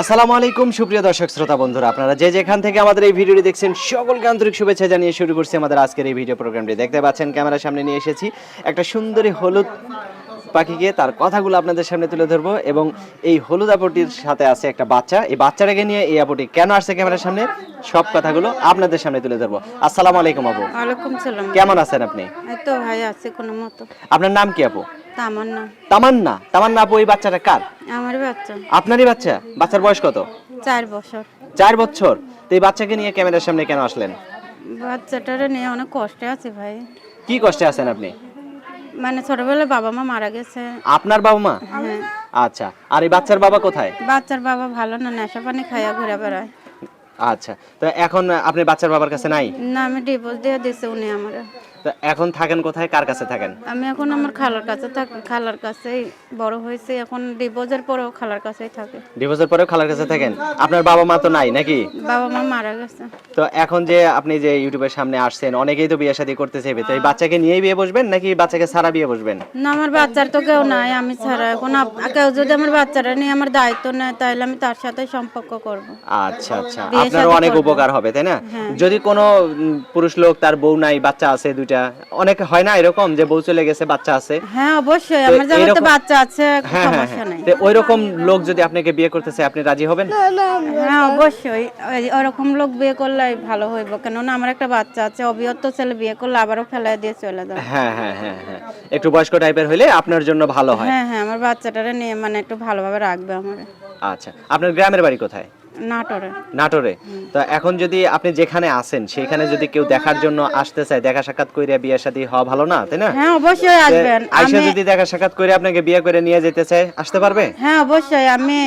আসসালামু আলাইকুম সুপ্রিয় দর্শক শ্রোতা বন্ধুরা। আপনারা যে যেখান থেকে আমাদের এই ভিডিওটি দেখছেন সকলকে আন্তরিক শুভেচ্ছা জানিয়ে শুরু করছি আমাদের আজকের এই ভিডিও প্রোগ্রামটি। দেখতে পাচ্ছেন ক্যামেরার সামনে নিয়ে এসেছি একটা সুন্দরী হলুদ পাখিকে। তার কথাগুলো আপনাদের সামনে তুলে ধরবো এবং এই হলুদ আপুটির সাথে আছে একটা বাচ্চা। এই বাচ্চাটাকে নিয়ে এই আপুটি কেন আসছে ক্যামেরার সামনে? সব কথাগুলো আপনাদের সামনে তুলে ধরবো। আসসালামু আলাইকুম আপু। ওয়ালাইকুম সালাম। কেমন আছেন আপনি? এই তো ভাই আছে কোনো মতো। আপনার নাম কি আপু? তা আমার না তামান্না? তামান্না আপু এই বাচ্চাটা কার? আমার বাচ্চা। আপনারই বাচ্চা? বাচ্চার বয়স কত? চার বছর। চার বছর? তো এই বাচ্চাকে নিয়ে ক্যামেরার সামনে কেন আসলেন? বাচ্চাটারে নিয়ে অনেক কষ্টে আছে ভাই। কি কষ্টে আছেন আপনি? মানে ছোটবেলায় বাবা মা মারা গেছে। আপনার বাবা মা? হ্যাঁ। আচ্ছা আর এই বাচ্চার বাবা কোথায়? বাচ্চার বাবা ভালো না নেশা পানি খাইয়া ঘুরে বেড়ায়। আচ্ছা তো এখন আপনি বাচ্চার বাবার কাছে নাই? না আমি ডিভোর্স দিয়ে দিছে উনি আমার। তো এখন থাকেন কোথায়? কার কাছে থাকেন? আমি এখন আমার খালার কাছে থাকি খালার কাছেই বড় হয়েছে। এখন ডিভোর্সের পরেও খালার কাছেই থাকে। ডিভোর্সের পরেও খালার কাছে থাকেন? আপনার বাবা মা তো নাই নাকি? বাবা মা মারা গেছে। তো এখন যে আপনি যে ইউটিউবের সামনে আসছেন অনেকেই তো বিয়ে শাদী করতে চাইবে তো এই বাচ্চাকে নিয়েই বিয়ে বসবেন নাকি বাচ্চাকে সারা বিয়ে বসবেন? না আমার বাচ্চার তো কেউ নাই আমি ছাড়া। এখন আপ- কেউ যদি আমার বাচ্চাটা নিয়ে আমার দায়িত্ব নেয় তাহলে আমি তার সাথে সম্পর্ক করব। আচ্ছা আচ্ছা। বিয়ে আপনারও শাদী অনেক করবেন। উপকার হবে তাই না? হ্যাঁ। যদি কোনো উম, পুরুষ লোক তার বউ নাই বাচ্চা আছে দুইটা অনেক হয় না এরকম যে বউ চলে গেছে বাচ্চা আছে? হ্যাঁ অবশ্যই আমার যেমন তো বাচ্চা আছে হ্যাঁ হ্যাঁ সমস্যা হ্যাঁ। নাই। তো ওই রকম লোক যদি আপনাকে বিয়ে করতে চায় আপনি রাজি হবেন? হ্যাঁ অবশ্যই। ওরকম লোক বিয়ে করলে ভালো হইব। কেননা আমার একটা বাচ্চা আছে অবিয়ত ছেলে বিয়ে করলে আবারও ফেলাই দিয়ে চলে যাবে। হ্যাঁ হ্যাঁ হ্যাঁ হ্যাঁ। একটু বয়স্ক টাইপের হলে আপনার জন্য ভালো হয়। হ্যাঁ হ্যাঁ আমার বাচ্চাটারে নিয়ে মানে একটু ভালোভাবে রাখবে আমার। আচ্ছা আপনার গ্রামের বাড়ি কোথায়? নাটোরে। নাটোরে? তো এখন যদি আপনি যেখানে আছেন সেখানে যদি কেউ দেখার জন্য আসতে চায় দেখা সাক্ষাৎ বিয়ে শাদী হওয়া ভালো না তাই না? হ্যাঁ অবশ্যই আসবেন। আইসা যদি দেখা সাক্ষাৎ করে আপনাকে বিয়ে করে নিয়ে যেতে চায় আসতে পারবে? হ্যাঁ অবশ্যই। আমি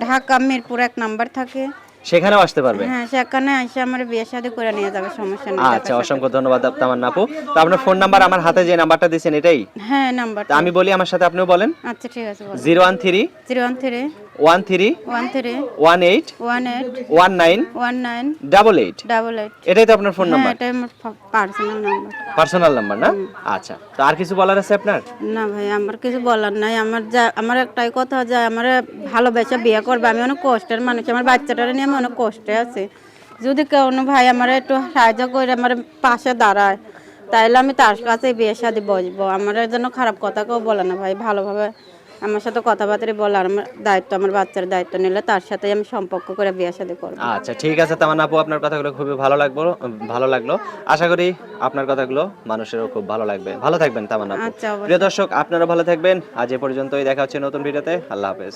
ঢাকা মিরপুর এক নাম্বার থাকে। সেখানেও আসতে পারবে? হ্যাঁ সেখানে এসে আমার বিয়ে শাদী করে নিয়ে যাবে সমস্যা নেই। আচ্ছা অসংখ্য ধন্যবাদ তামান আপু। তো আপনার ফোন নাম্বার আমার হাতে যে নাম্বারটা দিয়েছেন এটাই? হ্যাঁ নাম্বার আমি বলি আমার সাথে আপনিও বলেন। আচ্ছা ঠিক আছে বলো। Zero one three one three one eight one eight one nine one nine double eight double eight এটাই তো আপনার ফোন হ্যাঁ নাম্বার এটাই আমার পার্সোনাল নাম্বার পার্সোনাল নাম্বার না? আচ্ছা তো আর কিছু বলার আছে আপনার? না ভাই আমার কিছু বলার নাই। আমার যা আমার একটাই কথা যে আমার ভালোবেসে বিয়ে করবে। আমি অনেক কষ্টের মানুষ। আমার বাচ্চাটারে নিয়ে আমি অনেক কষ্টে আছি। যদি কোনো ভাই আমার একটু সাহায্য করে আমার পাশে দাঁড়ায় তাইলে আমি তার কাছে বিয়ে শাদি বসবো। আমার যেন খারাপ কথা কেউ বলে না ভাই ভালোভাবে আমার সাথে কথাবার্তা বলে আমার দায়িত্ব আমার বাচ্চার দায়িত্ব নিলে তার সাথে আমি সম্পর্ক করে বিয়ে সাথে করব। আচ্ছা ঠিক আছে তামান আপু আপনার কথাগুলো খুবই ভালো লাগল ভালো লাগল। আশা করি আপনার কথাগুলো মানুষেরও খুব ভালো লাগবে। ভালো থাকবেন তামান আপু। আচ্ছা প্রিয় দর্শক আপনারা ভালো থাকবেন। আজ এ পর্যন্তই দেখা হচ্ছে নতুন ভিডিওতে। আল্লাহ হাফেজ।